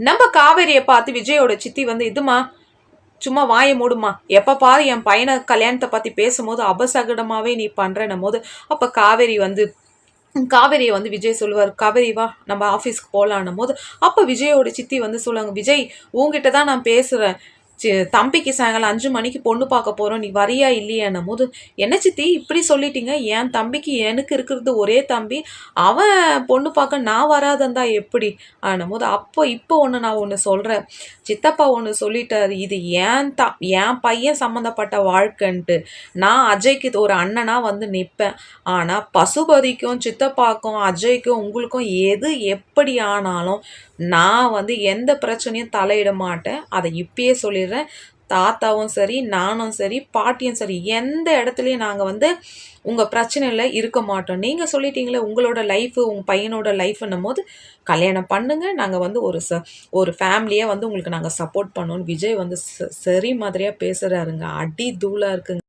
நம்ம காவேரியை பார்த்து விஜயோட சித்தி வந்து இதுமா சும்மா வாயை மூடுமா எப்போ பாரு என் பையனை கல்யாணத்தை பற்றி பேசும்போது அபசகடமாகவே நீ பண்ணுறன்னும் போது அப்போ காவேரி வந்து காவேரியை வந்து விஜய் சொல்லுவார் காவேரி வா நம்ம ஆஃபீஸ்க்கு போகலான்னும் போது அப்போ விஜயோட சித்தி வந்து சொல்லுவாங்க விஜய் உங்ககிட்ட தான் நான் பேசுகிறேன் தம்பிக்கு சாயங்காலம் அஞ்சு மணிக்கு பொண்ணு பார்க்க போகிறோம் நீ வரியா இல்லையான்னும் போது என்ன சித்தி இப்படி சொல்லிட்டீங்க? என் தம்பிக்கு எனக்கு இருக்கிறது ஒரே தம்பி. அவன் பொண்ணு பார்க்க நான் வராதந்தா எப்படி? ஆனும் போது அப்போ இப்போ ஒன்று நான் ஒன்று சொல்கிறேன் சித்தப்பா ஒன்று சொல்லிட்டார். இது ஏன் த என் பையன் சம்மந்தப்பட்ட வாழ்க்கைன்ட்டு. நான் அஜய்க்கு ஒரு அண்ணனாக வந்து நிற்பேன் ஆனால் பசுபதிக்கும் சித்தப்பாக்கும் அஜய்க்கும் உங்களுக்கும் எது எப்படி ஆனாலும் நான் வந்து எந்த பிரச்சனையும் தலையிட மாட்டேன். அதை இப்பயே சொல்லி சொல்லிடுறேன். தாத்தாவும் சரி நானும் சரி பாட்டியும் சரி எந்த இடத்துலையும் நாங்கள் வந்து உங்கள் பிரச்சனையில் இருக்க மாட்டோம். நீங்கள் சொல்லிட்டீங்களே உங்களோட லைஃபு உங்கள் பையனோட லைஃப்னும் போது கல்யாணம் பண்ணுங்கள் நாங்கள் வந்து ஒரு ச ஒரு ஃபேமிலியாக வந்து உங்களுக்கு நாங்கள் சப்போர்ட் பண்ணோன்னு விஜய் வந்து ச- சரி மாதிரியாக பேசுகிறாருங்க அடி தூளாக இருக்குங்க.